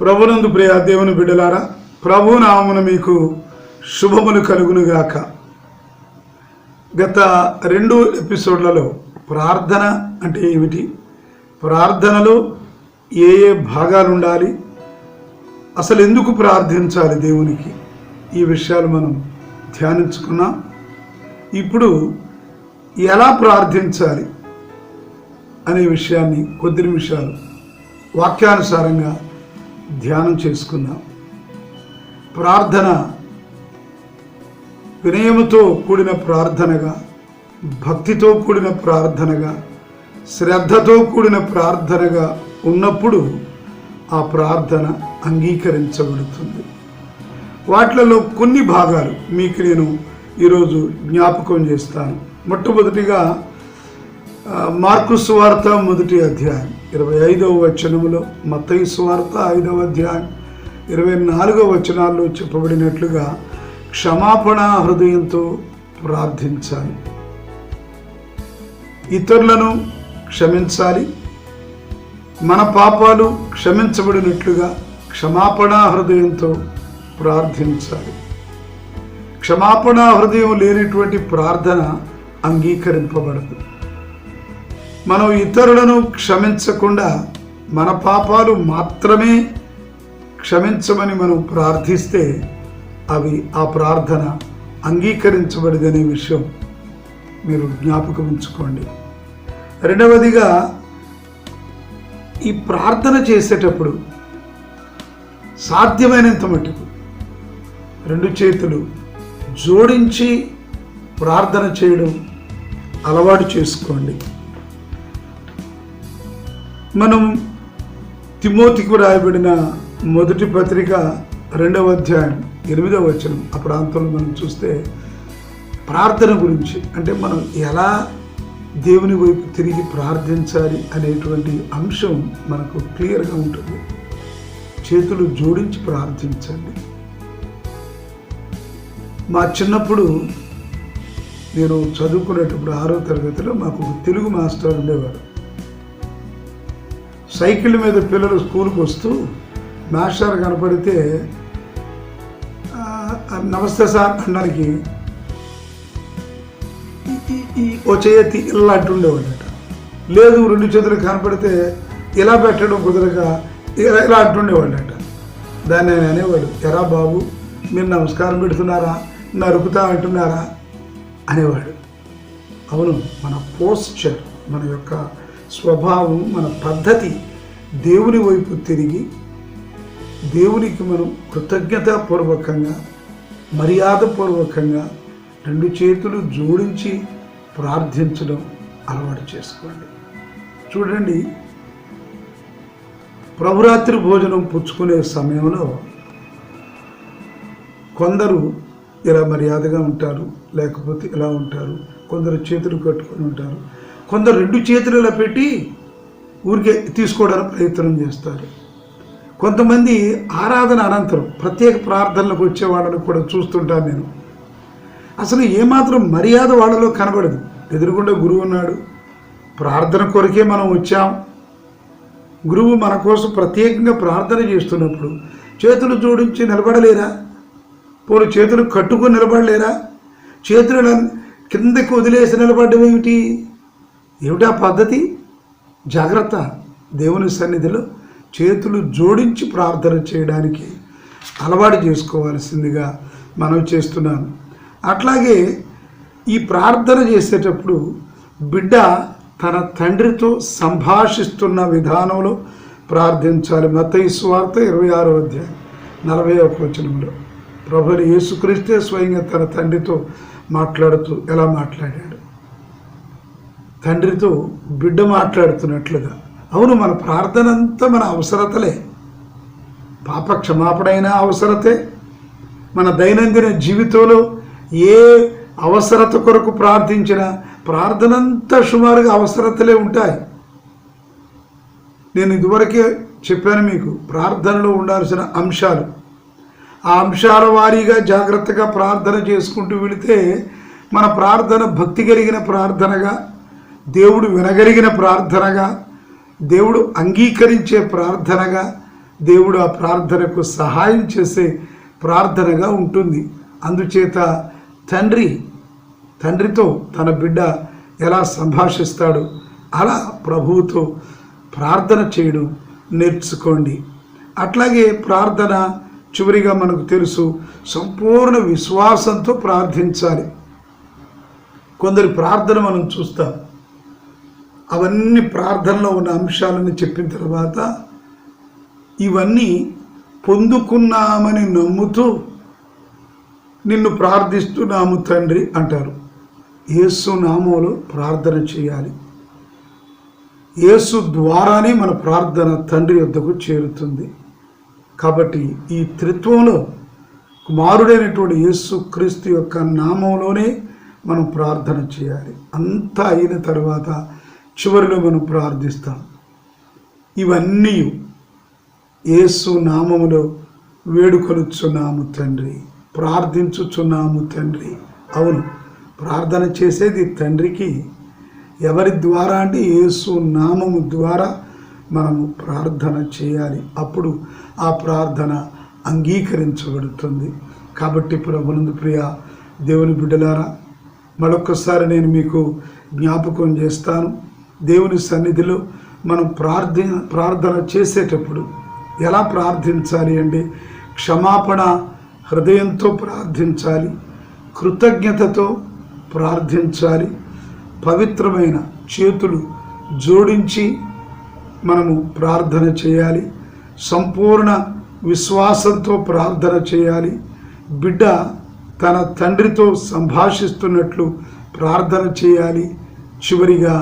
ప్రభునందు ప్రియ దేవుని బిడ్డలారా ప్రభు నామమున మీకు శుభములు కలుగునుగాక. గత రెండు ఎపిసోడ్లలో ప్రార్థన అంటే ఏమిటి? ప్రార్థనలో ఏ ఏ భాగాలు ఉండాలి? అసలు ఎందుకు ప్రార్థించాలి దేవునికి? ఈ విషయాలు మనం ధ్యానించుకున్నాం. ఇప్పుడు ఎలా ప్రార్థించాలి అనే విషయాన్ని కొద్ది నిమిషాలు వాక్యానుసారంగా ధ్యానం చేసుకుందాం. ప్రార్థన వినయముతో కూడిన ప్రార్థనగా భక్తితో కూడిన ప్రార్థనగా శ్రద్ధతో కూడిన ప్రార్థనగా ఉన్నప్పుడు ఆ ప్రార్థన అంగీకరించబడుతుంది. వాటిలలో కొన్ని భాగాలు మీకు నేను ఈరోజు జ్ఞాపకం చేస్తాను. మొట్టమొదటిగా మార్కు స్వార్త మొదటి అధ్యాయం. ఇరవై ఐదవ వచనములో మతయి స్వార్త ఐదవ అధ్యాయం. ఇరవై నాలుగవ వచనాల్లో చెప్పబడినట్లుగా క్షమాపణ హృదయంతో ప్రార్థించాలి. ఇతరులను క్షమించాలి. మన పాపాలు క్షమించబడినట్లుగా క్షమాపణ హృదయంతో ప్రార్థించాలి. క్షమాపణ హృదయం లేనటువంటి ప్రార్థన అంగీకరింపబడదు. మనం ఇతరులను క్షమించకుండా మన పాపాలు మాత్రమే క్షమించమని మనం ప్రార్థిస్తే అవి ఆ ప్రార్థన అంగీకరించబడదనే విషయం మీరు జ్ఞాపకం ఉంచుకోండి. రెండవదిగా ఈ ప్రార్థన చేసేటప్పుడు సాధ్యమైనంత మటుకు రెండు చేతులు జోడించి ప్రార్థన చేయడం అలవాటు చేసుకోండి. మనం తిమోతికి రాయబడిన మొదటి పత్రిక రెండవ అధ్యాయం ఎనిమిదవ వచనం. ఆ ప్రాంతంలో మనం చూస్తే ప్రార్థన గురించి అంటే మనం ఎలా దేవుని వైపు తిరిగి ప్రార్థించాలి అనేటువంటి అంశం మనకు క్లియర్గా ఉంటుంది. చేతులు జోడించి ప్రార్థించండి. మా చిన్నప్పుడు నేను చదువుకునేటప్పుడు ఆరో తరగతిలో మాకు తెలుగు మాస్టర్ ఉండేవారు. సైకిల్ మీద పిల్లలు స్కూల్కి వస్తూ మాస్టర్ కనపడితే నమస్తే సార్ అనడానికి ఈ- ఓ చేయతి ఇలా అంటుండేవాడట లేదు రెండు చేతులు కనపడితే ఇలా పెట్టడం కుదరక ఇలా ఇలా అంటుండేవాడట దాన్ని ఆయన అనేవాడు ఎరా బాబు మీరు నమస్కారం పెడుతున్నారా? నరుకుతా అంటున్నారా? అనేవాడు. అవును మన పోస్చర్ మన యొక్క స్వభావం మన పద్ధతి దేవుని వైపు తిరిగి దేవునికి మనం కృతజ్ఞతాపూర్వకంగా మర్యాదపూర్వకంగా రెండు చేతులు జోడించి ప్రార్థించడం అలవాటు చేసుకోండి. చూడండి ప్రభురాత్రి భోజనం పుచ్చుకునే సమయంలో కొందరు ఇలా మర్యాదగా ఉంటారు లేకపోతే ఇలా ఉంటారు కొందరు చేతులు కట్టుకొని ఉంటారు కొందరు రెండు చేతులు ఇలా పెట్టి ఊరికే తీసుకోవడానికి ప్రయత్నం చేస్తారు. కొంతమంది ఆరాధన అనంతరం ప్రత్యేక ప్రార్థనలకు వచ్చే వాళ్ళని కూడా చూస్తుంటాను నేను. అసలు ఏమాత్రం మర్యాద వాళ్ళలో కనబడదు. ఎదురుగుండా గురువు ఉన్నాడు. ప్రార్థన కొరకే మనం వచ్చాం. గురువు మన కోసం ప్రత్యేకంగా ప్రార్థన చేస్తున్నప్పుడు చేతులు జోడించి నిలబడలేరా? పోను చేతులు కట్టుకుని నిలబడలేరా? చేతులను కిందకి వదిలేసి నిలబడడం ఏమిటి? ఏమిటా పద్ధతి? జాగ్రత్త దేవుని సన్నిధిలో చేతులు జోడించి ప్రార్థన చేయడానికి అలవాటు చేసుకోవాల్సిందిగా మనం చేస్తున్నాను అట్లాగే ఈ ప్రార్థన చేసేటప్పుడు బిడ్డ తన తండ్రితో సంభాషిస్తున్న విధానంలో ప్రార్థించాలి. మత స్వార్త ఇరవై ఆరో అధ్యాయం నలభై ఒక వచనంలో. ప్రభుని యేసుక్రీస్తే స్వయంగా తన తండ్రితో మాట్లాడుతూ ఎలా మాట్లాడాడు? తండ్రితో బిడ్డ మాట్లాడుతున్నట్లుగా. అవును మన ప్రార్థన అంతా మన అవసరతలే. పాప క్షమాపణైన అవసరతే. మన దైనందిన జీవితంలో ఏ అవసరత కొరకు ప్రార్థించిన ప్రార్థనంతా సుమారుగా అవసరతలే ఉంటాయి. నేను ఇదివరకే చెప్పాను మీకు ప్రార్థనలో ఉండాల్సిన అంశాలు. ఆ అంశాల వారీగా జాగ్రత్తగా ప్రార్థన చేసుకుంటూ వెళితే మన ప్రార్థన భక్తి కలిగిన ప్రార్థనగా దేవుడు వినగలిగిన ప్రార్థనగా దేవుడు అంగీకరించే ప్రార్థనగా దేవుడు ఆ ప్రార్థనకు సహాయం చేసే ప్రార్థనగా ఉంటుంది. అందుచేత తండ్రి తండ్రితో తన బిడ్డ ఎలా సంభాషిస్తాడు అలా ప్రభువుతో ప్రార్థన చేయడం నేర్చుకోండి. అట్లాగే ప్రార్థన చివరిగా మనకు తెలుసు సంపూర్ణ విశ్వాసంతో ప్రార్థించాలి. కొందరి ప్రార్థన మనం చూస్తాం. అవన్నీ ప్రార్థనలో ఉన్న అంశాలను చెప్పిన తర్వాత ఇవన్నీ పొందుకున్నామని నమ్ముతూ నిన్ను ప్రార్థిస్తున్నాము తండ్రి అంటారు. యేసు నామంలో ప్రార్థన చేయాలి. యేసు ద్వారానే మన ప్రార్థన తండ్రి వద్దకు చేరుతుంది. కాబట్టి ఈ త్రిత్వంలో కుమారుడైనటువంటి యేసు క్రీస్తు యొక్క నామంలోనే మనం ప్రార్థన చేయాలి. అంతా అయిన తర్వాత చివరిలో మనం ప్రార్థిస్తాం. ఇవన్నీ యేసు నామములో వేడుకొనుచున్నాము తండ్రి. ప్రార్థించుచున్నాము తండ్రి. అవును ప్రార్థన చేసేది తండ్రికి ఎవరి ద్వారా అంటే యేసు నామము ద్వారా మనము ప్రార్థన చేయాలి. అప్పుడు ఆ ప్రార్థన అంగీకరించబడుతుంది. కాబట్టి ప్రభునందు ప్రియ దేవుని బిడ్డలారా మరొక్కసారి నేను మీకు జ్ఞాపకం చేస్తాను. దేవుని సన్నిధిలో మనం ప్రార్థన ప్రార్థన చేసేటప్పుడు ఎలా ప్రార్థించాలి అంటే క్షమాపణ హృదయంతో ప్రార్థించాలి కృతజ్ఞతతో ప్రార్థించాలి పవిత్రమైన చేతులు జోడించి మనము ప్రార్థన చేయాలి సంపూర్ణ విశ్వాసంతో ప్రార్థన చేయాలి బిడ్డ తన తండ్రితో సంభాషిస్తున్నట్లు ప్రార్థన చేయాలి చివరిగా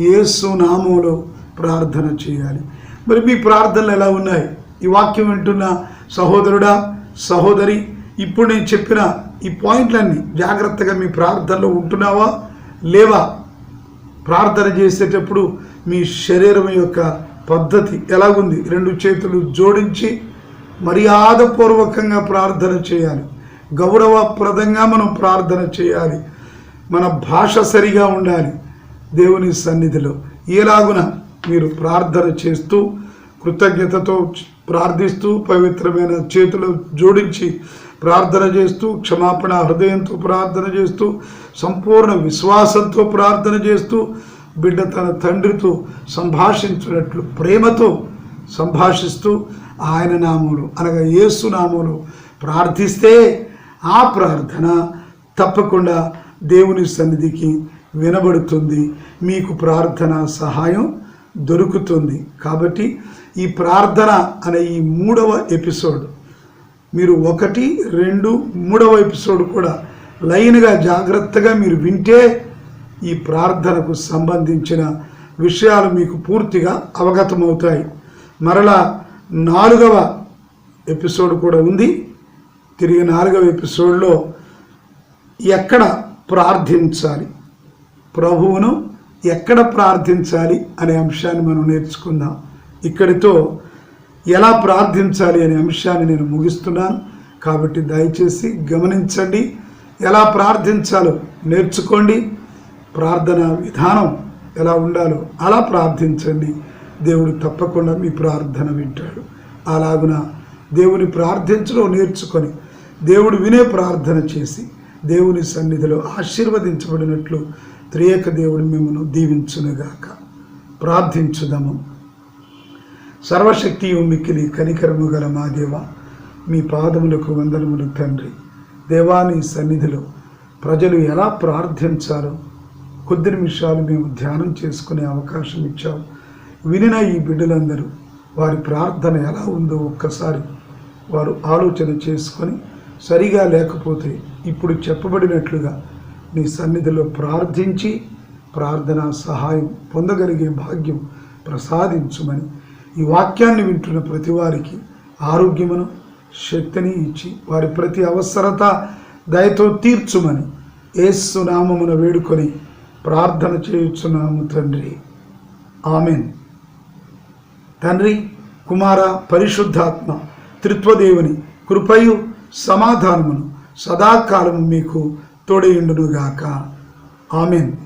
యేసు నామంలో ప్రార్థన చేయాలి. మరి మీ ప్రార్థనలు ఎలా ఉన్నాయి? ఈ వాక్యం వింటున్న సహోదరుడా సహోదరి ఇప్పుడు నేను చెప్పిన ఈ పాయింట్లన్నీ జాగ్రత్తగా మీ ప్రార్థనలో ఉంటున్నావా? లేవా? ప్రార్థన చేసేటప్పుడు మీ శరీరం యొక్క పద్ధతి ఎలాగుంది? రెండు చేతులు జోడించి మర్యాదపూర్వకంగా ప్రార్థన చేయాలి. గౌరవప్రదంగా మనం ప్రార్థన చేయాలి. మన భాష సరిగా ఉండాలి. దేవుని సన్నిధిలో ఎలాగున మీరు ప్రార్థన చేస్తూ కృతజ్ఞతతో ప్రార్థిస్తూ పవిత్రమైన చేతులు జోడించి ప్రార్థన చేస్తూ క్షమాపణ హృదయంతో ప్రార్థన చేస్తూ సంపూర్ణ విశ్వాసంతో ప్రార్థన చేస్తూ బిడ్డ తన తండ్రితో సంభాషించినట్లు ప్రేమతో సంభాషిస్తూ ఆయన నామములు అనగా యేసు నామములు ప్రార్థిస్తే ఆ ప్రార్థన తప్పకుండా దేవుని సన్నిధికి వినబడుతుంది. మీకు ప్రార్థన సహాయం దొరుకుతుంది. కాబట్టి ఈ ప్రార్థన అనే ఈ మూడవ ఎపిసోడ్ మీరు ఒకటి రెండు మూడవ ఎపిసోడ్ కూడా లైన్గా జాగ్రత్తగా మీరు వింటే ఈ ప్రార్థనకు సంబంధించిన విషయాలు మీకు పూర్తిగా అవగతమవుతాయి. మరలా నాలుగవ ఎపిసోడ్ కూడా ఉంది. తిరిగి నాలుగవ ఎపిసోడ్లో ఎక్కడ ప్రార్థించాలి? ప్రభువును ఎక్కడ ప్రార్థించాలి అనే అంశాన్ని మనం నేర్చుకుందాం. ఇక్కడితో ఎలా ప్రార్థించాలి అనే అంశాన్ని నేను ముగిస్తున్నాను. కాబట్టి దయచేసి గమనించండి. ఎలా ప్రార్థించాలో నేర్చుకోండి. ప్రార్థన విధానం ఎలా ఉండాలో అలా ప్రార్థించండి. దేవుడు తప్పకుండా మీ ప్రార్థన వింటాడు. అలాగున దేవుని ప్రార్థించడం నేర్చుకొని దేవుడు వినే ప్రార్థన చేసి దేవుని సన్నిధిలో ఆశీర్వదించబడినట్లు త్రియేక దేవుడు మిమ్మను దీవించునుగాక. ప్రార్థించుదాము. సర్వశక్తి మిక్కిలి కనికరము గల మా దేవ మీ పాదములకు వందనములు తండ్రి. దేవాని సన్నిధిలో ప్రజలు ఎలా ప్రార్థించారో కొద్ది నిమిషాలు మేము ధ్యానం చేసుకునే అవకాశం ఇచ్చాము వినిన ఈ బిడ్డలందరూ వారి ప్రార్థన ఎలా ఉందో ఒక్కసారి వారు ఆలోచన చేసుకొని సరిగా లేకపోతే ఇప్పుడు చెప్పబడినట్లుగా నీ సన్నిధిలో ప్రార్థించి ప్రార్థన సహాయం పొందగలిగే భాగ్యం ప్రసాదించుమని ఈ వాక్యాన్ని వింటున్న ప్రతి వారికి ఆరోగ్యమును శక్తిని ఇచ్చి వారి ప్రతి అవసరత దయతో తీర్చుమని ఏసునామమున వేడుకొని ప్రార్థన చేయుచున్నాము తండ్రి. ఆమెన్. తండ్రి కుమార పరిశుద్ధాత్మ త్రిత్వదేవుని కృపయు సమాధానమును సదాకాలము మీకు తోడయుండునుగాక ఆమెన్.